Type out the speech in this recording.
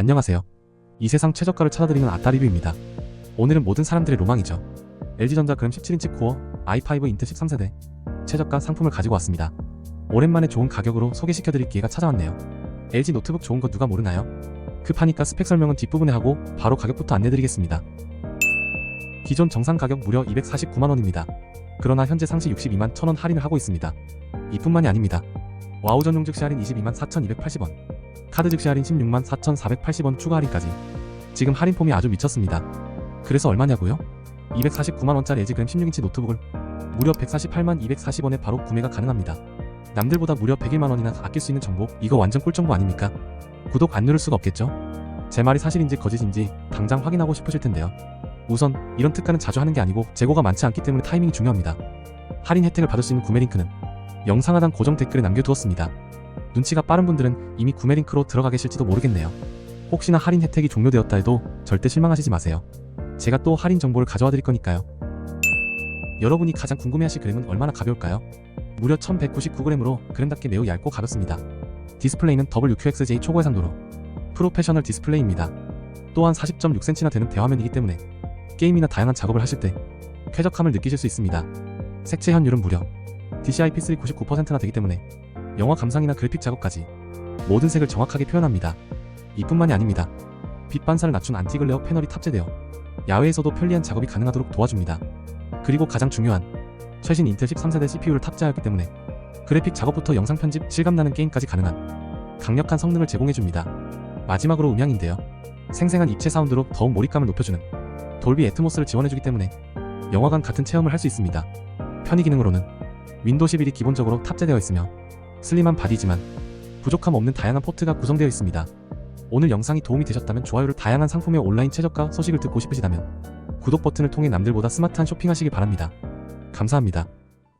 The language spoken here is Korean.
안녕하세요. 이 세상 최저가를 찾아드리는 아따 리뷰입니다. 오늘은 모든 사람들의 로망이죠. LG전자 그램 17인치 코어 i5 인텔 13세대 최저가 상품을 가지고 왔습니다. 오랜만에 좋은 가격으로 소개시켜드릴 기회가 찾아왔네요. LG 노트북 좋은 거 누가 모르나요? 급하니까 스펙 설명은 뒷부분에 하고 바로 가격부터 안내드리겠습니다. 기존 정상 가격 무려 249만원입니다. 그러나 현재 상시 62만 1000원 할인을 하고 있습니다. 이뿐만이 아닙니다. 와우 전용 즉시 할인 22만 4280원, 카드 즉시 할인 16만 4480원 추가 할인까지. 지금 할인 폼이 아주 미쳤습니다. 그래서 얼마냐고요? 249만원짜리 에지그램 16인치 노트북을 무려 148만 240원에 바로 구매가 가능합니다. 남들보다 무려 101만원이나 아낄 수 있는 정보, 이거 완전 꿀정보 아닙니까? 구독 안 누를 수가 없겠죠? 제 말이 사실인지 거짓인지 당장 확인하고 싶으실 텐데요. 우선 이런 특가는 자주 하는 게 아니고 재고가 많지 않기 때문에 타이밍이 중요합니다. 할인 혜택을 받을 수 있는 구매 링크는 영상 하단 고정 댓글에 남겨두었습니다. 눈치가 빠른 분들은 이미 구매 링크로 들어가 계실지도 모르겠네요. 혹시나 할인 혜택이 종료되었다 해도 절대 실망하시지 마세요. 제가 또 할인 정보를 가져와 드릴 거니까요. 여러분이 가장 궁금해하실 그램은 얼마나 가벼울까요? 무려 1199g으로 그램답게 매우 얇고 가볍습니다. 디스플레이는 WQXJ 초고 해상도로 프로페셔널 디스플레이입니다. 또한 40.6cm나 되는 대화면이기 때문에 게임이나 다양한 작업을 하실 때 쾌적함을 느끼실 수 있습니다. 색채 현율은 무려 DCI-P3 99%나 되기 때문에 영화 감상이나 그래픽 작업까지 모든 색을 정확하게 표현합니다. 이뿐만이 아닙니다. 빛 반사를 낮춘 안티글레어 패널이 탑재되어 야외에서도 편리한 작업이 가능하도록 도와줍니다. 그리고 가장 중요한 최신 인텔 13세대 CPU를 탑재하였기 때문에 그래픽 작업부터 영상 편집, 실감나는 게임까지 가능한 강력한 성능을 제공해줍니다. 마지막으로 음향인데요. 생생한 입체 사운드로 더욱 몰입감을 높여주는 돌비 애트모스를 지원해주기 때문에 영화관 같은 체험을 할 수 있습니다. 편의 기능으로는 윈도우 11이 기본적으로 탑재되어 있으며 슬림한 바디지만 부족함 없는 다양한 포트가 구성되어 있습니다. 오늘 영상이 도움이 되셨다면 좋아요를 다양한 상품의 온라인 최저가 소식을 듣고 싶으시다면 구독 버튼을 통해 남들보다 스마트한 쇼핑하시길 바랍니다. 감사합니다.